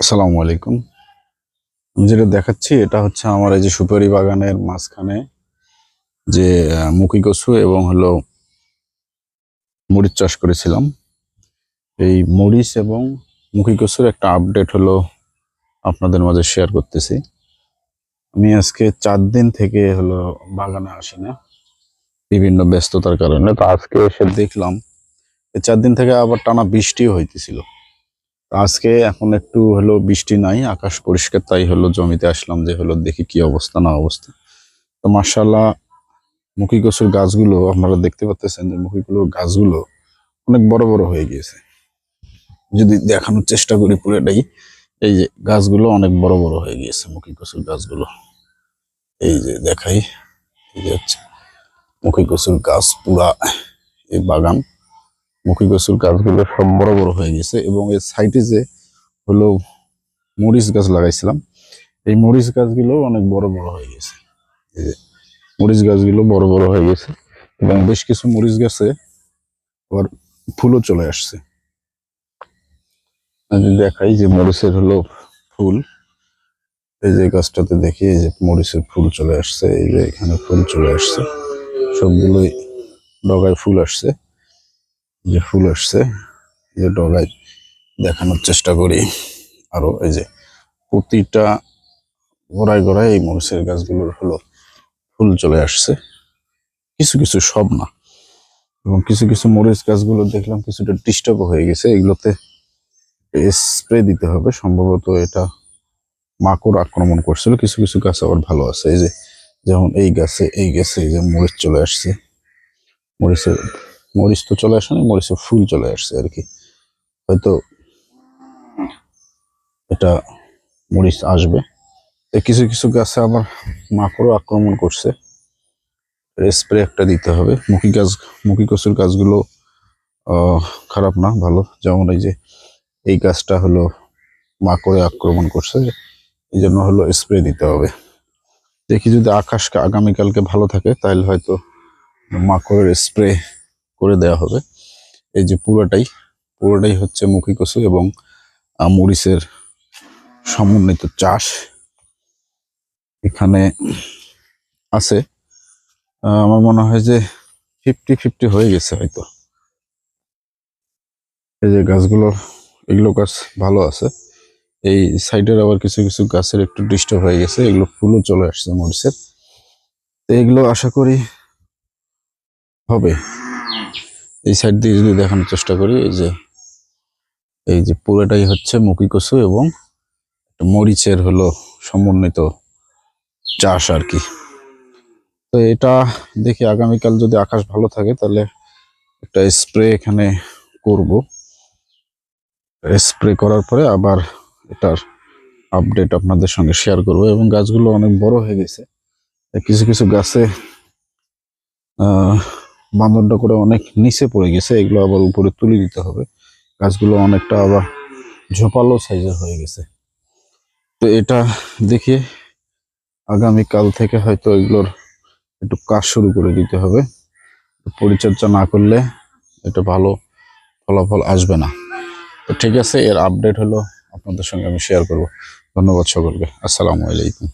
আসসালামু আলাইকুম। আমি যেটা দেখাচ্ছি, এটা হচ্ছে আমার এই যে সুপারি বাগানের মাঝখানে যে মুখী কচু এবং হলো মরিচ চাষ করেছিলাম। এই মরিচ এবং মুখী কচুর একটা আপডেট হলো আপনাদের মাঝে শেয়ার করতেছি। আমি আজকে চার দিন থেকে হলো বাগানে আসি না, বিভিন্ন ব্যস্ততার কারণে। তো আজকে এসে দেখলাম চার দিন থেকে আবার টানা বৃষ্টিও হইতেছিল। আজকে এখন একটু হলো বৃষ্টি নাই, আকাশ পরিষ্কার, তাই হলো জমিতে আসলাম যে হলো দেখি কি অবস্থা, না অবস্থা। তো মার্শাল্লাহ মুখী কচুর গাছগুলো আপনারা দেখতে পাচ্ছেন যে মুখীগুলোর গাছগুলো অনেক বড় বড় হয়ে গিয়েছে। যদি দেখানোর চেষ্টা করি পুরোটাই, এই যে গাছগুলো অনেক বড় বড় হয়ে গিয়েছে, মুখী কচুর গাছগুলো। এই যে দেখাই, এই যে হচ্ছে মুখী কচুর গাছ পুরা এই বাগান। মুখী কচুর গাছগুলো সব বড় বড় হয়ে গেছে এবং এর সাইডে যে হলো মরিচ গাছ লাগাইছিলাম, এই মরিচ গাছগুলো অনেক বড় বড় হয়ে গেছে। এই যে মরিচ গাছগুলো বড় বড় হয়ে গেছে এবং বেশ কিছু মরিচ গাছে আবার ফুলও চলে আসছে। আমি দেখাই যে মরিচের হলো ফুল, এই যে গাছটাতে দেখি এই যে মরিচের ফুল চলে আসছে, এই যে এখানে ফুল চলে আসছে, সবগুলোই ডগায় ফুল আসছে। যে ফুল আসছে, যে ডগায় দেখানোর চেষ্টা করি। আরও এই যে প্রতিটা গোড়ায় গোড়ায় এই মরিচের গাছগুলোর হলো ফুল চলে আসছে। কিছু কিছু সব না। এবং কিছু কিছু মরিচ গাছগুলো দেখলাম কিছুটা ডিস্টার্ব হয়ে গেছে। এগুলোতে স্প্রে দিতে হবে। সম্ভবত এটা মাকড় আক্রমণ করছিল। কিছু কিছু গাছ আবার ভালো আছে। এই যে যেমন এই গাছে এই গাছে যে মরিচ চলে আসছে। মরিচের মরিচ তো চলে আসে না মরিচের ফুল চলে আসছে আর কি। হয়তো এটা মরিচ আসবে। কিছু কিছু গাছে আবার মাকড়ও আক্রমণ করছে। স্প্রে একটা দিতে হবে। মুখী গাছ, মুখী কচুর গাছগুলো খারাপ না, ভালো। যেমন এই যে, এই গাছটা হলো মাকড়ে আক্রমণ করছে। এই জন্য হলো স্প্রে দিতে হবে। দেখি যদি আকাশ আগামীকালকে ভালো থাকে, তাহলে হয়তো মাকড়ের স্প্রে করে দেওয়া হবে। এই যে পুরোটাই পুরোটাই হচ্ছে মুখী কচু এবং মরিচের সমন্বিত চাষ এখানে আছে। আমার মনে হয় যে ফিফটি ফিফটি হয়ে গেছে হয়তো। এই যে গাছগুলো, এগুলো গাছ ভালো আছে। এই সাইডের আবার কিছু কিছু গাছের একটু ডিস্টার্ব হয়ে গেছে, এগুলো ফুলও চলে আসছে মরিচের। এগুলো আশা করি হবে। এই সাইড দিয়ে যদি দেখানোর চেষ্টা করি, এই যে এই যে পুরোটাই হচ্ছে মুখী কচু এবং মরিচের হলো সমন্বিত চাষ আর কি তো এটা দেখি আগামীকাল যদি আকাশ ভালো থাকে, তাহলে একটা স্প্রে এখানে করব। স্প্রে করার পরে আবার এটার আপডেট আপনাদের সঙ্গে শেয়ার করব এবং গাছগুলো অনেক বড় হয়ে গেছে। কিছু কিছু গাছে বান্দরটা করে অনেক নিচে পড়ে গেছে, এগুলো আবার উপরে তুলে দিতে হবে। গাছগুলো অনেকটা আবার ঝোপালো সাইজের হয়ে গেছে। তো এটা দেখি আগামীকাল থেকে হয়তো এগুলোর একটু কাজ শুরু করে দিতে হবে। পরিচর্যা না করলে এটা ভালো ফলাফল আসবে না। তো ঠিক আছে, এর আপডেট হলো আপনাদের সঙ্গে আমি শেয়ার করব। ধন্যবাদ সকলকে। আসসালামু আলাইকুম।